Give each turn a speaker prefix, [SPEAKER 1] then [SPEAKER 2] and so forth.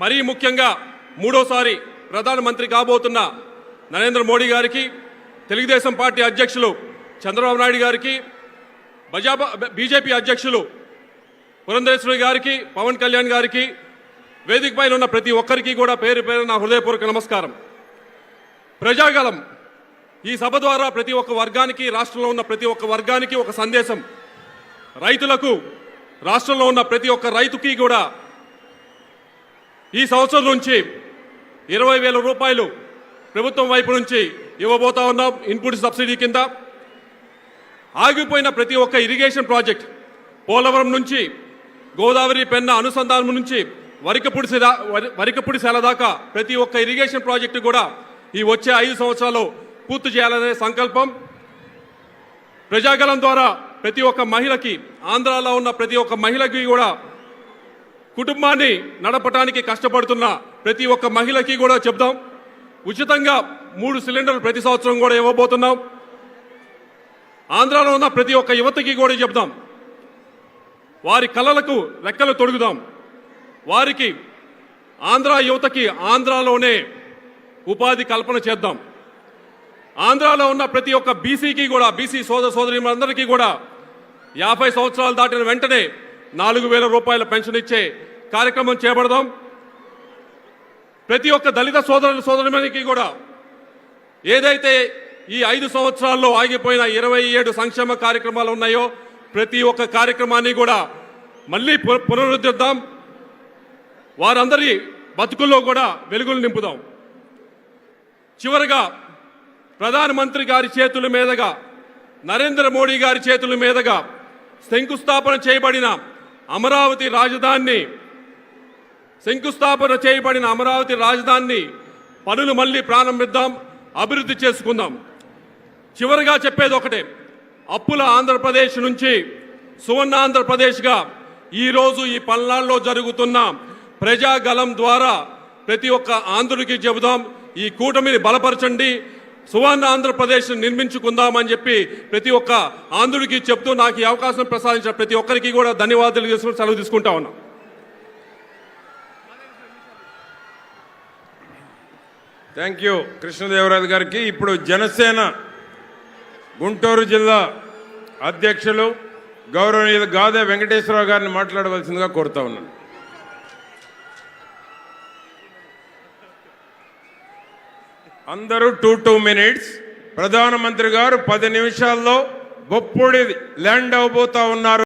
[SPEAKER 1] మరీ ముఖ్యంగా మూడోసారి ప్రధానమంత్రి కాబోతున్న నరేంద్ర మోడీ గారికి తెలుగుదేశం పార్టీ అధ్యక్షులు చంద్రబాబు నాయుడు గారికి బజాబా బీజేపీ అధ్యక్షులు పురంధేశ్వరి గారికి పవన్ కళ్యాణ్ గారికి వేదిక పైన ఉన్న ప్రతి ఒక్కరికి కూడా పేరు పేరు నా హృదయపూర్వక నమస్కారం. ప్రజాగలం ఈ సభ ద్వారా ప్రతి ఒక్క వర్గానికి రాష్ట్రంలో ఉన్న ప్రతి ఒక్క వర్గానికి ఒక సందేశం. రైతులకు రాష్ట్రంలో ఉన్న ప్రతి ఒక్క రైతుకి కూడా ఈ సంవత్సరం నుంచి ఇరవై వేల రూపాయలు ప్రభుత్వం వైపు నుంచి ఇవ్వబోతా ఉన్నాం ఇన్పుట్ సబ్సిడీ కింద. ఆగిపోయిన ప్రతి ఒక్క ఇరిగేషన్ ప్రాజెక్ట్ పోలవరం నుంచి గోదావరి పెన్న అనుసంధానం నుంచి వరికపుడి సెల వరికపుడి దాకా ప్రతి ఒక్క ఇరిగేషన్ ప్రాజెక్టు కూడా ఈ వచ్చే ఐదు సంవత్సరాలు పూర్తి చేయాలనే సంకల్పం. ప్రజాగలం ద్వారా ప్రతి ఒక్క మహిళకి ఆంధ్రాలో ఉన్న ప్రతి ఒక్క మహిళకి కూడా కుటుంబాన్ని నడపటానికి కష్టపడుతున్న ప్రతి ఒక్క మహిళకి కూడా చెప్దాం. ఉచితంగా మూడు సిలిండర్లు ప్రతి సంవత్సరం కూడా ఇవ్వబోతున్నాం. ఆంధ్రాలో ఉన్న ప్రతి ఒక్క యువతకి కూడా చెప్దాం. వారి కళలకు రెక్కలు తొడుగుదాం. వారికి ఆంధ్ర యువతకి ఆంధ్రాలోనే ఉపాధి కల్పన చేద్దాం. ఆంధ్రాలో ఉన్న ప్రతి ఒక్క బీసీకి కూడా బీసీ సోదర సోదరిమందరికీ కూడా యాభై సంవత్సరాలు దాటిన వెంటనే నాలుగు వేల రూపాయల పెన్షన్ ఇచ్చే కార్యక్రమం చేపడదాం. ప్రతి ఒక్క దళిత సోదరుల సోదరునికి కూడా ఏదైతే ఈ ఐదు సంవత్సరాల్లో ఆగిపోయిన ఇరవై ఏడు సంక్షేమ కార్యక్రమాలు ఉన్నాయో ప్రతి ఒక్క కార్యక్రమాన్ని కూడా మళ్ళీ పు- పునరుద్ధరిద్దాం. వారందరి బతుకుల్లో కూడా వెలుగులు నింపుదాం. చివరగా ప్రధానమంత్రి గారి చేతుల మీదుగా నరేంద్ర మోడీ గారి చేతుల మీదుగా శంకుస్థాపన చేయబడిన అమరావతి రాజధానిని శంకుస్థాపన చేయబడిన అమరావతి రాజధానిని పనులు మళ్ళీ ప్రారంభిద్దాం అభివృద్ధి చేసుకుందాం. చివరిగా చెప్పేది ఒకటే అప్పుల ఆంధ్రప్రదేశ్ నుంచి సువర్ణ ఆంధ్రప్రదేశ్గా ఈరోజు ఈ పల్నాడులో జరుగుతున్న ప్రజాగలం ద్వారా ప్రతి ఒక్క ఆంధ్రుడికి చెబుదాం ఈ కూటమిని బలపరచండి సువర్ణ ఆంధ్రప్రదేశ్ నిర్మించుకుందామని చెప్పి ప్రతి ఒక్క ఆంధ్రుడికి చెప్తూ నాకు ఈ అవకాశం ప్రసాదించిన ప్రతి ఒక్కరికి కూడా ధన్యవాదాలు తీసుకుని సెలవు తీసుకుంటా ఉన్నా.
[SPEAKER 2] థ్యాంక్ యూ కృష్ణదేవరాజు గారికి. ఇప్పుడు జనసేన గుంటూరు జిల్లా అధ్యక్షులు గౌరవనీయులు గాదే వెంకటేశ్వరరావు గారిని మాట్లాడవలసిందిగా కోరుతా ఉన్నాను. అందరూ టూ టూ మినిట్స్. ప్రధానమంత్రి గారు పది నిమిషాల్లో బొప్పుడి ల్యాండ్ అవబోతా ఉన్నారు.